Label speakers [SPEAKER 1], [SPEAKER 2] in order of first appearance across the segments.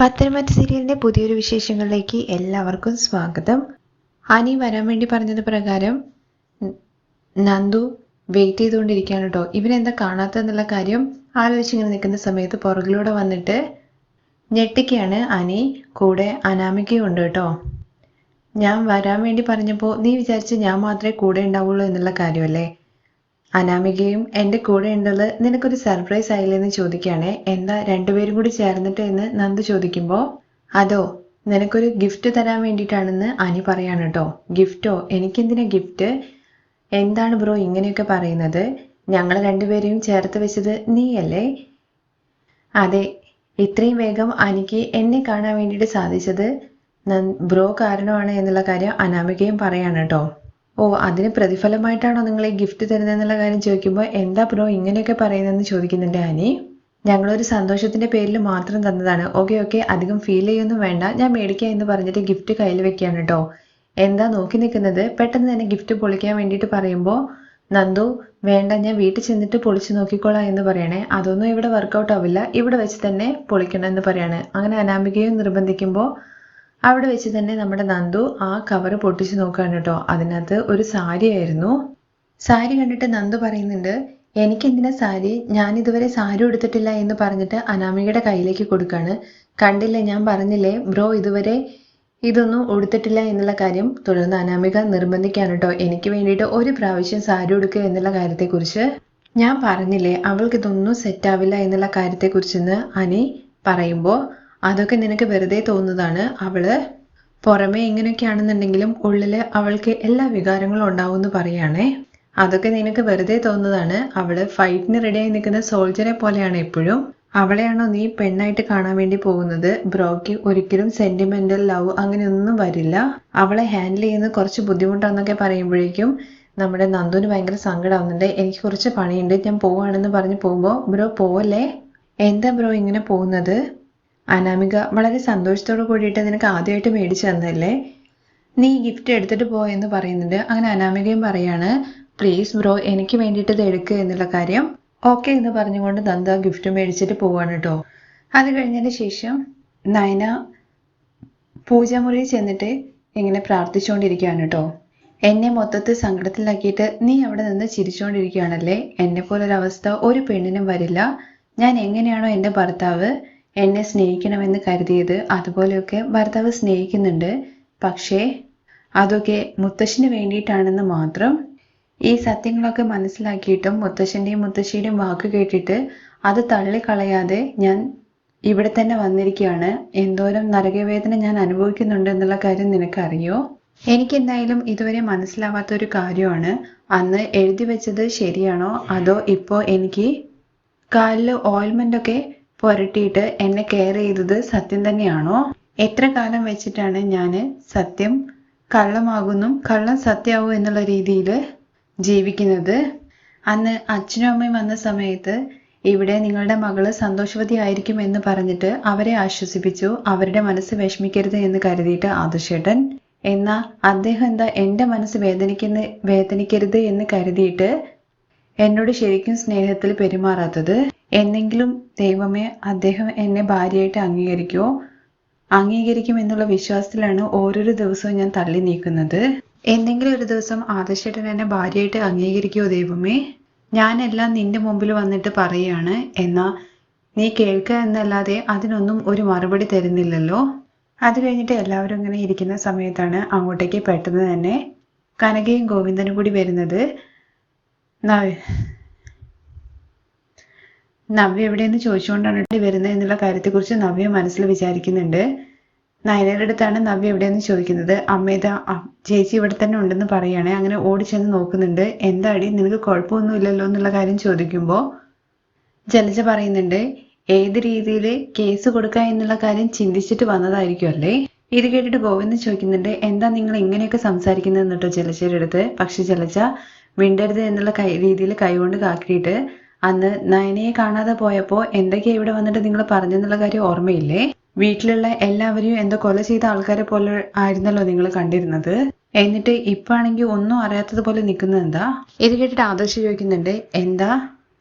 [SPEAKER 1] പത്തനംതിട്ട സീരിയലിന്റെ പുതിയൊരു വിശേഷങ്ങളിലേക്ക് എല്ലാവർക്കും സ്വാഗതം. അനി വരാൻ വേണ്ടി പറഞ്ഞത് പ്രകാരം നന്ദു വെയിറ്റ് ചെയ്തുകൊണ്ടിരിക്കുകയാണ് കേട്ടോ ഇവനെന്താ കാണാത്തെന്നുള്ള കാര്യം ആലോചിച്ചിങ്ങനെ നിൽക്കുന്ന സമയത്ത് പുറകിലൂടെ വന്നിട്ട് ഞെട്ടിക്കാണ് അനി കൂടെ അനാമികയും ഉണ്ട് കേട്ടോ ഞാൻ വരാൻ വേണ്ടി പറഞ്ഞപ്പോൾ നീ വിചാരിച്ച് ഞാൻ മാത്രമേ കൂടെ ഉണ്ടാവുള്ളൂ എന്നുള്ള കാര്യമല്ലേ? അനാമികയും എന്റെ കൂടെ ഉള്ളത് നിനക്കൊരു സർപ്രൈസ് ആയില്ലെന്ന് ചോദിക്കുകയാണേ. എന്താ രണ്ടുപേരും കൂടി ചേർന്നിട്ട് എന്ന് നന്ദു ചോദിക്കുമ്പോൾ അതോ നിനക്കൊരു ഗിഫ്റ്റ് തരാൻ വേണ്ടിയിട്ടാണെന്ന് അനി പറയാണ് കേട്ടോ ഗിഫ്റ്റോ എനിക്കെന്തിനാ ഗിഫ്റ്റ് എന്താണ് ബ്രോ ഇങ്ങനെയൊക്കെ പറയുന്നത്? ഞങ്ങൾ രണ്ടുപേരെയും ചേർത്ത് വെച്ചത് നീയല്ലേ? അതെ ഇത്രയും വേഗം അനിക്ക് എന്നെ കാണാൻ വേണ്ടിയിട്ട് സാധിച്ചത് ബ്രോ കാരണമാണ് എന്നുള്ള കാര്യം അനാമികയും പറയാണ് കേട്ടോ ഓ അതിന് പ്രതിഫലമായിട്ടാണോ നിങ്ങൾ ഈ ഗിഫ്റ്റ് തരുന്നതെന്നുള്ള കാര്യം ചോദിക്കുമ്പോൾ എന്താ പ്രോ ഇങ്ങനെയൊക്കെ പറയുന്നതെന്ന് ചോദിക്കുന്നുണ്ട് ആനി? ഞങ്ങളൊരു സന്തോഷത്തിന്റെ പേരിൽ മാത്രം തന്നതാണ്. ഓക്കെ ഓക്കെ അധികം ഫീൽ ചെയ്യൊന്നും വേണ്ട. ഞാൻ മേടിക്കാം എന്ന് പറഞ്ഞിട്ട് ഗിഫ്റ്റ് കയ്യിൽ വെക്കുകയാണ് കേട്ടോ എന്താ നോക്കി നിൽക്കുന്നത്? പെട്ടെന്ന് തന്നെ ഗിഫ്റ്റ് പൊളിക്കാൻ വേണ്ടിയിട്ട് പറയുമ്പോൾ നന്ദു വേണ്ട ഞാൻ വീട്ടിൽ ചെന്നിട്ട് പൊളിച്ചു നോക്കിക്കോളാം എന്ന് പറയണേ. അതൊന്നും ഇവിടെ വർക്കൗട്ട് ആവില്ല. ഇവിടെ വെച്ച് തന്നെ പൊളിക്കണം എന്ന് പറയാണ്. അങ്ങനെ അനാമികയും നിർബന്ധിക്കുമ്പോൾ അവിടെ വെച്ച് തന്നെ നമ്മുടെ നന്ദു ആ കവർ പൊട്ടിച്ച് നോക്കുകയാണ് കേട്ടോ. അതിനകത്ത് ഒരു സാരി ആയിരുന്നു. സാരി കണ്ടിട്ട് നന്ദു പറയുന്നുണ്ട് എനിക്കെന്തിനാ സാരി? ഞാൻ ഇതുവരെ സാരി എടുത്തിട്ടില്ല എന്ന് പറഞ്ഞിട്ട് അനാമികയുടെ കയ്യിലേക്ക് കൊടുക്കാണ്. കണ്ടില്ലേ? ഞാൻ പറഞ്ഞില്ലേ ബ്രോ ഇതുവരെ ഇതൊന്നും ഉടുത്തിട്ടില്ല എന്നുള്ള കാര്യം തുടർന്ന് അനാമിക നിർബന്ധിക്കാണ് കേട്ടോ. എനിക്ക് വേണ്ടിയിട്ട് ഒരു പ്രാവശ്യം സാരി ഉടുക്കുക എന്നുള്ള കാര്യത്തെക്കുറിച്ച്. ഞാൻ പറഞ്ഞില്ലേ അവൾക്ക് ഇതൊന്നും സെറ്റ് ആവില്ല എന്നുള്ള കാര്യത്തെക്കുറിച്ചെന്ന് അനി പറയുമ്പോൾ അതൊക്കെ നിനക്ക് വെറുതെ തോന്നുന്നതാണ്. അവൾ പുറമെ ഇങ്ങനെയൊക്കെയാണെന്നുണ്ടെങ്കിലും ഉള്ളിൽ അവൾക്ക് എല്ലാ വികാരങ്ങളും ഉണ്ടാവും എന്ന് പറയാണേ അതൊക്കെ നിനക്ക് വെറുതെ തോന്നുന്നതാണ്. അവൾ ഫൈറ്റിന് റെഡിയായി നിൽക്കുന്ന സോൾജറെ പോലെയാണ് എപ്പോഴും. അവളെയാണോ നീ പെണ്ണായിട്ട് കാണാൻ വേണ്ടി പോകുന്നത്? ബ്രോയ്ക്ക് ഒരിക്കലും സെന്റിമെന്റൽ ലവ് അങ്ങനെയൊന്നും വരില്ല. അവളെ ഹാൻഡിൽ ചെയ്യുന്നത് കുറച്ച് ബുദ്ധിമുട്ടാന്നൊക്കെ പറയുമ്പോഴേക്കും നമ്മുടെ നന്ദുവിന് ഭയങ്കര സങ്കടമാവുന്നുണ്ട് എനിക്ക് കുറച്ച് പണിയുണ്ട്. ഞാൻ പോവാണെന്ന് പറഞ്ഞ് പോകുമ്പോൾ ബ്രോ പോവല്ലേ? എന്താ ബ്രോ ഇങ്ങനെ പോകുന്നത്? അനാമിക വളരെ സന്തോഷത്തോട് കൂടിയിട്ട് നിനക്ക് ആദ്യമായിട്ട് മേടിച്ചു തന്നല്ലേ നീ ഗിഫ്റ്റ് എടുത്തിട്ട് പോയെന്ന് പറയുന്നുണ്ട്. അങ്ങനെ അനാമികയും പറയാണ് പ്ലീസ് ബ്രോ എനിക്ക് വേണ്ടിയിട്ട് ഇത് എടുക്കുക എന്നുള്ള കാര്യം. ഓക്കെ എന്ന് പറഞ്ഞുകൊണ്ട് നന്ദ ഗിഫ്റ്റ് മേടിച്ചിട്ട് പോവാണ് കേട്ടോ അത് കഴിഞ്ഞതിന് ശേഷം നയന പൂജാമുറിയിൽ ചെന്നിട്ട് ഇങ്ങനെ പ്രാർത്ഥിച്ചുകൊണ്ടിരിക്കുകയാണ് കേട്ടോ എന്നെ മൊത്തത്തിൽ സങ്കടത്തിലാക്കിയിട്ട് നീ അവിടെ നിന്ന് ചിരിച്ചുകൊണ്ടിരിക്കുകയാണല്ലേ എന്നെ പോലൊരവസ്ഥ ഒരു പെണ്ണിനും വരില്ല. ഞാൻ എങ്ങനെയാണോ എന്റെ ഭർത്താവ് എന്നെ സ്നേഹിക്കണമെന്ന് കരുതിയത് അതുപോലെയൊക്കെ ഭർത്താവ് സ്നേഹിക്കുന്നുണ്ട്. പക്ഷേ അതൊക്കെ മുത്തശ്ശിന് വേണ്ടിയിട്ടാണെന്ന് മാത്രം ഈ സത്യങ്ങളൊക്കെ മനസ്സിലാക്കിയിട്ടും മുത്തശ്ശന്റെയും മുത്തശ്ശിയുടെയും വാക്ക് കേട്ടിട്ട് അത് തള്ളിക്കളയാതെ ഞാൻ ഇവിടെ തന്നെ വന്നിരിക്കുകയാണ്. എന്തോരം നരകവേദന ഞാൻ അനുഭവിക്കുന്നുണ്ട് എന്നുള്ള കാര്യം നിനക്കറിയോ? എനിക്ക് എന്തായാലും ഇതുവരെ മനസ്സിലാവാത്ത ഒരു കാര്യമാണ്. അന്ന് എഴുതി വെച്ചത് ശരിയാണോ? അതോ ഇപ്പോൾ എനിക്ക് കാലിൽ ഓയിൽമെന്റ് ഒക്കെ പുരട്ടിയിട്ട് എന്നെ കെയർ ചെയ്തത് സത്യം തന്നെയാണോ? എത്ര കാലം വെച്ചിട്ടാണ് ഞാൻ സത്യം കള്ളമാകുന്നു കള്ളം സത്യമാവും എന്നുള്ള രീതിയിൽ ജീവിക്കുന്നത്? അന്ന് അച്ഛനും അമ്മയും വന്ന സമയത്ത് ഇവിടെ നിങ്ങളുടെ മകൾ സന്തോഷവതി ആയിരിക്കും എന്ന് പറഞ്ഞിട്ട് അവരെ ആശ്വസിപ്പിച്ചു. അവരുടെ മനസ്സ് വിഷമിക്കരുത് എന്ന് കരുതിയിട്ട് ആദർശേട്ടൻ എന്നാ അദ്ദേഹം എന്താ എന്റെ മനസ്സ് വേദനിക്കുന്ന വേദനിക്കരുത് എന്ന് കരുതിയിട്ട് എന്നോട് ശരിക്കും സ്നേഹത്തിൽ പെരുമാറാത്തത്? എന്നെങ്കിലും ദൈവമേ അദ്ദേഹം എന്നെ ഭാര്യയായിട്ട് അംഗീകരിക്കുമോ അംഗീകരിക്കും എന്നുള്ള വിശ്വാസത്തിലാണ് ഓരോരോ ദിവസവും ഞാൻ തള്ളി നീക്കുന്നത്. എന്തെങ്കിലും ഒരു ദിവസം ആദർശേട്ടൻ എന്നെ ഭാര്യയായിട്ട് അംഗീകരിക്കുമോ ദൈവമേ? ഞാനെല്ലാം നിന്റെ മുമ്പിൽ വന്നിട്ട് പറയാണ് എന്നാ നീ കേൾക്കുക എന്നല്ലാതെ അതിനൊന്നും ഒരു മറുപടി തരുന്നില്ലല്ലോ? അത് കഴിഞ്ഞിട്ട് എല്ലാവരും ഇങ്ങനെ ഇരിക്കുന്ന സമയത്താണ് അങ്ങോട്ടേക്ക് പെട്ടെന്ന് തന്നെ കനകയും ഗോവിന്ദനും കൂടി വരുന്നത്. നവ്യ എവിടെയെന്ന് ചോദിച്ചുകൊണ്ടാണ് വരുന്നത് എന്നുള്ള കാര്യത്തെക്കുറിച്ച് നവ്യ മനസ്സിൽ വിചാരിക്കുന്നുണ്ട്. നയനയുടെ അടുത്താണ് നവ്യ എവിടെയെന്ന് ചോദിക്കുന്നത്. അമ്മേത ചേച്ചി ഇവിടെ തന്നെ ഉണ്ടെന്ന് പറയുകയാണെ അങ്ങനെ ഓടി ചെന്ന് നോക്കുന്നുണ്ട്. എന്താടി നിനക്ക് കുഴപ്പമൊന്നുമില്ലല്ലോ എന്നുള്ള കാര്യം ചോദിക്കുമ്പോൾ ജലജ പറയുന്നുണ്ട് ഏത് രീതിയിൽ കേസ് കൊടുക്കുക എന്നുള്ള കാര്യം ചിന്തിച്ചിട്ട് വന്നതായിരിക്കും അല്ലേ? ഇത് കേട്ടിട്ട് ഗോവിന്ദ് ചോദിക്കുന്നുണ്ട് എന്താ നിങ്ങൾ ഇങ്ങനെയൊക്കെ സംസാരിക്കുന്നത് എന്നിട്ടോ ജലജയുടെ അടുത്ത്. പക്ഷെ ജലജ മിണ്ടരുത് എന്നുള്ള കൈ രീതിയിൽ കൈകൊണ്ട് കാക്കിയിട്ട് അന്ന് നയനയെ കാണാതെ പോയപ്പോ എന്തൊക്കെയാ ഇവിടെ വന്നിട്ട് നിങ്ങൾ പറഞ്ഞെന്നുള്ള കാര്യം ഓർമ്മയില്ലേ? വീട്ടിലുള്ള എല്ലാവരെയും എന്തോ കൊല ചെയ്ത ആൾക്കാരെ പോലെ ആയിരുന്നല്ലോ നിങ്ങൾ കണ്ടിരുന്നത്. എന്നിട്ട് ഇപ്പാണെങ്കിൽ ഒന്നും അറിയാത്തതുപോലെ നിൽക്കുന്നത് എന്താ? ഇത് കേട്ടിട്ട് ആദർശ് ചോദിക്കുന്നുണ്ട് എന്താ?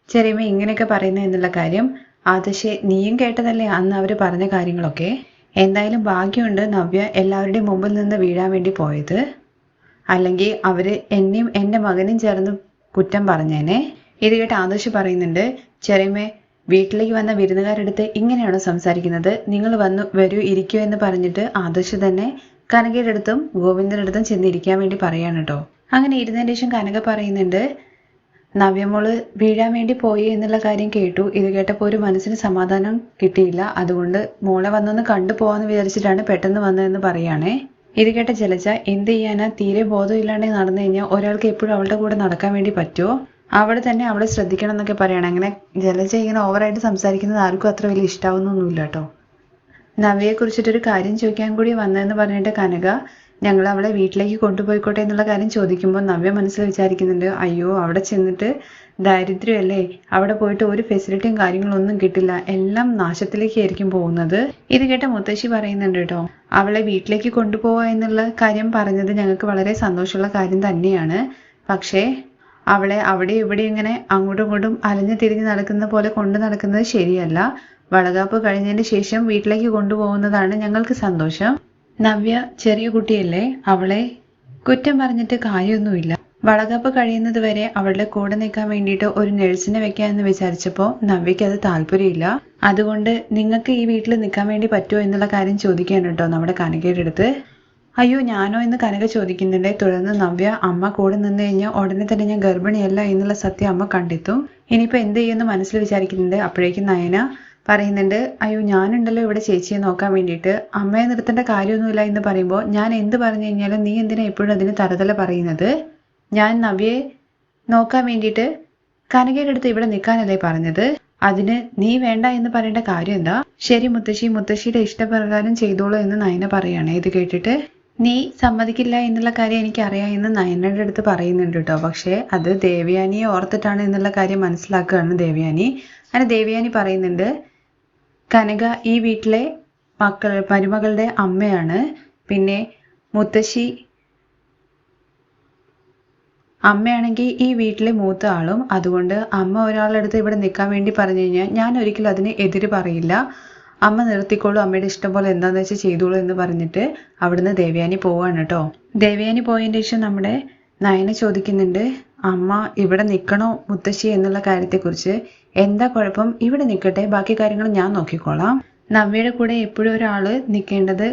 [SPEAKER 1] ചെറിയമ്മ ഇങ്ങനെയൊക്കെ പറയുന്നത് എന്നുള്ള കാര്യം? ആദശെ നീയും കേട്ടതല്ലേ അന്ന് അവർ പറഞ്ഞ കാര്യങ്ങളൊക്കെ? എന്തായാലും ഭാഗ്യമുണ്ട് നവ്യ എല്ലാവരുടെയും മുമ്പിൽ നിന്ന് വീഴാൻ വേണ്ടി പോയത്. അല്ലെങ്കിൽ അവർ എന്നെയും എന്റെ മകനും ചേർന്ന് കുറ്റം പറഞ്ഞേനെ. ഇത് കേട്ട് ആദർശ് പറയുന്നുണ്ട് ചെറിയമ്മേ വീട്ടിലേക്ക് വന്ന വിരുന്നുകാരെടുത്ത് ഇങ്ങനെയാണോ സംസാരിക്കുന്നത്? നിങ്ങൾ വന്നു വരൂ ഇരിക്കൂ എന്ന് പറഞ്ഞിട്ട് ആദർശ് തന്നെ കനകയുടെ അടുത്തും ഗോവിന്ദന്റെ അടുത്തും ചെന്നിരിക്കാൻ വേണ്ടി പറയാണ് കേട്ടോ അങ്ങനെ ഇരുന്നതിന് ശേഷം കനക പറയുന്നുണ്ട് നവ്യമോൾ വീഴാൻ വേണ്ടി പോയി എന്നുള്ള കാര്യം കേട്ടു. ഇത് കേട്ടപ്പോൾ ഒരു മനസ്സിന് സമാധാനം കിട്ടിയില്ല. അതുകൊണ്ട് മോളെ വന്നൊന്ന് കണ്ടു പോവാന്ന് വിചാരിച്ചിട്ടാണ് പെട്ടെന്ന് വന്നതെന്ന് പറയുകയാണേ ഇത് കേട്ട ജലജ എന്ത് ചെയ്യാനാ? തീരെ ബോധമില്ലാണ്ട് നടന്നു കഴിഞ്ഞാൽ ഒരാൾക്ക് എപ്പോഴും അവളുടെ കൂടെ നടക്കാൻ വേണ്ടി പറ്റുമോ അവിടെ തന്നെ അവിടെ ശ്രദ്ധിക്കണം എന്നൊക്കെ പറയണം. അങ്ങനെ ജലജ ഇങ്ങനെ ഓവറായിട്ട് സംസാരിക്കുന്നത് ആർക്കും അത്ര വലിയ ഇഷ്ടാവുന്നൊന്നുമില്ല കേട്ടോ. നവ്യയെ കുറിച്ചിട്ടൊരു കാര്യം ചോദിക്കാൻ കൂടി വന്നതെന്ന് പറഞ്ഞിട്ട് കനക ഞങ്ങൾ അവളെ വീട്ടിലേക്ക് കൊണ്ടുപോയിക്കോട്ടെ എന്നുള്ള കാര്യം ചോദിക്കുമ്പോൾ നവ്യ മനസ്സിൽ വിചാരിക്കുന്നുണ്ട് അയ്യോ അവിടെ ചെന്നിട്ട് ദാരിദ്ര്യമല്ലേ? അവിടെ പോയിട്ട് ഒരു ഫെസിലിറ്റിയും കാര്യങ്ങളൊന്നും കിട്ടില്ല. എല്ലാം നാശത്തിലേക്കായിരിക്കും പോകുന്നത്. ഇത് കേട്ട മുത്തശ്ശി പറയുന്നുണ്ട് കേട്ടോ അവളെ വീട്ടിലേക്ക് കൊണ്ടുപോവുക എന്നുള്ള കാര്യം പറഞ്ഞത് ഞങ്ങൾക്ക് വളരെ സന്തോഷമുള്ള കാര്യം തന്നെയാണ്. പക്ഷേ അവളെ അവിടെ ഇവിടെ ഇങ്ങനെ അങ്ങോട്ടും ഇങ്ങോട്ടും അലഞ്ഞു തിരിഞ്ഞ് നടക്കുന്ന പോലെ കൊണ്ടു നടക്കുന്നത് ശരിയല്ല. വളകാപ്പ് കഴിഞ്ഞതിന് ശേഷം വീട്ടിലേക്ക് കൊണ്ടുപോകുന്നതാണ് ഞങ്ങൾക്ക് സന്തോഷം. നവ്യ ചെറിയ കുട്ടിയല്ലേ? അവളെ കുറ്റം പറഞ്ഞിട്ട് കാര്യമൊന്നുമില്ല. വളകാപ്പ് കഴിയുന്നത് വരെ അവളുടെ കൂടെ നിൽക്കാൻ വേണ്ടിയിട്ട് ഒരു നഴ്സിനെ വെക്കാമെന്ന് വിചാരിച്ചപ്പോൾ നവ്യയ്ക്ക് അത് താല്പര്യമില്ല. അതുകൊണ്ട് നിങ്ങൾക്ക് ഈ വീട്ടിൽ നിൽക്കാൻ വേണ്ടി പറ്റുമോ എന്നുള്ള കാര്യം ചോദിക്കാൻ കേട്ടോ നമ്മുടെ കനകയുടെ അടുത്ത്. അയ്യോ ഞാനോ എന്ന് കനക ചോദിക്കുന്നുണ്ട്. തുടർന്ന് നവ്യ അമ്മ കൂടെ നിന്ന് കഴിഞ്ഞാൽ ഉടനെ തന്നെ ഞാൻ ഗർഭിണിയല്ല എന്നുള്ള സത്യം അമ്മ കണ്ടെത്തും. ഇനിയിപ്പോൾ എന്ത് ചെയ്യുമെന്ന് മനസ്സിൽ വിചാരിക്കുന്നുണ്ട്. അപ്പോഴേക്കും നയന പറയുന്നുണ്ട് അയ്യോ ഞാനുണ്ടല്ലോ ഇവിടെ ചേച്ചിയെ നോക്കാൻ വേണ്ടിയിട്ട്. അമ്മയെ നിർത്തേണ്ട കാര്യമൊന്നുമില്ല എന്ന് പറയുമ്പോൾ ഞാൻ എന്ത് പറഞ്ഞു കഴിഞ്ഞാലും നീ എന്തിനാ എപ്പോഴും അതിന് തരതല പറയുന്നത്? ഞാൻ നവ്യയെ നോക്കാൻ വേണ്ടിയിട്ട് കനകയുടെ അടുത്ത് ഇവിടെ നിൽക്കാനല്ലേ പറഞ്ഞത്? അതിന് നീ വേണ്ട എന്ന് പറയേണ്ട കാര്യം എന്താ? ശരി മുത്തശ്ശി മുത്തശ്ശിയുടെ ഇഷ്ടപ്രകാരം ചെയ്തോളൂ എന്ന് നയന പറയാണ്. ഇത് കേട്ടിട്ട് നീ സമ്മതിക്കില്ല എന്നുള്ള കാര്യം എനിക്കറിയാം എന്ന് നയനയുടെ അടുത്ത് പറയുന്നുണ്ട് കേട്ടോ. പക്ഷേ അത് ദേവയാനിയെ ഓർത്തിട്ടാണ് എന്നുള്ള കാര്യം മനസ്സിലാക്കുകയാണ് ദേവയാനി. അങ്ങനെ ദേവയാനി പറയുന്നുണ്ട് കനക ഈ വീട്ടിലെ മക്കൾ മരുമകളുടെ അമ്മയാണ്. പിന്നെ മുത്തശ്ശി അമ്മയാണെങ്കിൽ ഈ വീട്ടിലെ മൂത്ത ആളും. അതുകൊണ്ട് അമ്മ ഒരാളുടെ അടുത്ത് ഇവിടെ നിൽക്കാൻ വേണ്ടി പറഞ്ഞു കഴിഞ്ഞാൽ ഞാൻ ഒരിക്കലും അതിന് എതിര് പറയില്ല. അമ്മ നിർത്തിക്കോളൂ അമ്മയുടെ ഇഷ്ടം പോലെ എന്താണെന്ന് വെച്ചാൽ ചെയ്തോളൂ എന്ന് പറഞ്ഞിട്ട് അവിടുന്ന് ദേവയാനി പോവാണ് കേട്ടോ ദേവയാനി പോയതിന് ശേഷം നമ്മുടെ നയനെ ചോദിക്കുന്നുണ്ട് അമ്മ ഇവിടെ നിൽക്കണോ മുത്തശ്ശി എന്നുള്ള കാര്യത്തെക്കുറിച്ച്? എന്താ കുഴപ്പം? ഇവിടെ നിൽക്കട്ടെ ബാക്കി കാര്യങ്ങൾ ഞാൻ നോക്കിക്കോളാം. നവ്യയുടെ കൂടെ എപ്പോഴും ഒരാൾ നിൽക്കേണ്ടത്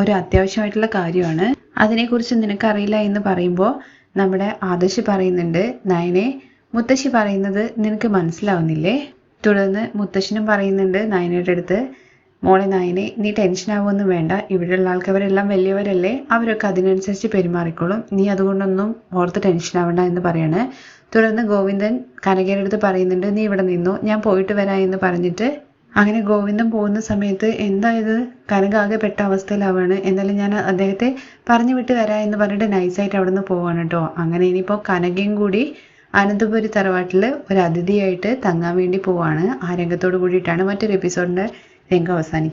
[SPEAKER 1] ഒരു അത്യാവശ്യമായിട്ടുള്ള കാര്യമാണ്. അതിനെക്കുറിച്ച് നിനക്കറിയില്ല എന്ന് പറയുമ്പോൾ നമ്മുടെ ആദർശ് പറയുന്നുണ്ട് നയനെ മുത്തശ്ശി പറയുന്നത് നിനക്ക് മനസ്സിലാവുന്നില്ലേ? തുടർന്ന് മുത്തശ്ശനും പറയുന്നുണ്ട് നയനയുടെ അടുത്ത് മോളെ നായനെ നീ ടെൻഷൻ ആവുമൊന്നും വേണ്ട. ഇവിടെയുള്ള ആൾക്കാരെല്ലാം വലിയവരല്ലേ? അവരൊക്കെ അതിനനുസരിച്ച് പെരുമാറിക്കോളും. നീ അതുകൊണ്ടൊന്നും ഓർത്ത് ടെൻഷൻ ആവണ്ട എന്ന് പറയാണ്. തുടർന്ന് ഗോവിന്ദൻ കനകയുടെ അടുത്ത് പറയുന്നുണ്ട് നീ ഇവിടെ നിന്നു? ഞാൻ പോയിട്ട് വരാം എന്ന് പറഞ്ഞിട്ട്. അങ്ങനെ ഗോവിന്ദൻ പോകുന്ന സമയത്ത് എന്താ ഇത്? കനക ആകെ പെട്ട അവസ്ഥയിലാവാണ്. എന്നാലും ഞാൻ അദ്ദേഹത്തെ പറഞ്ഞു വിട്ട് വരാം എന്ന് പറഞ്ഞിട്ട് നൈസായിട്ട് അവിടെ നിന്ന് പോവാണ് കേട്ടോ അങ്ങനെ ഇനിയിപ്പോൾ കനകയും കൂടി അനന്തപുരി തറവാട്ടിൽ ഒരു അതിഥിയായിട്ട് തങ്ങാൻ വേണ്ടി പോവാണ്. ആ രംഗത്തോട് കൂടിയിട്ടാണ് മറ്റൊരു എപ്പിസോഡിന്റെ രംഗം അവസാനിക്കുന്നത്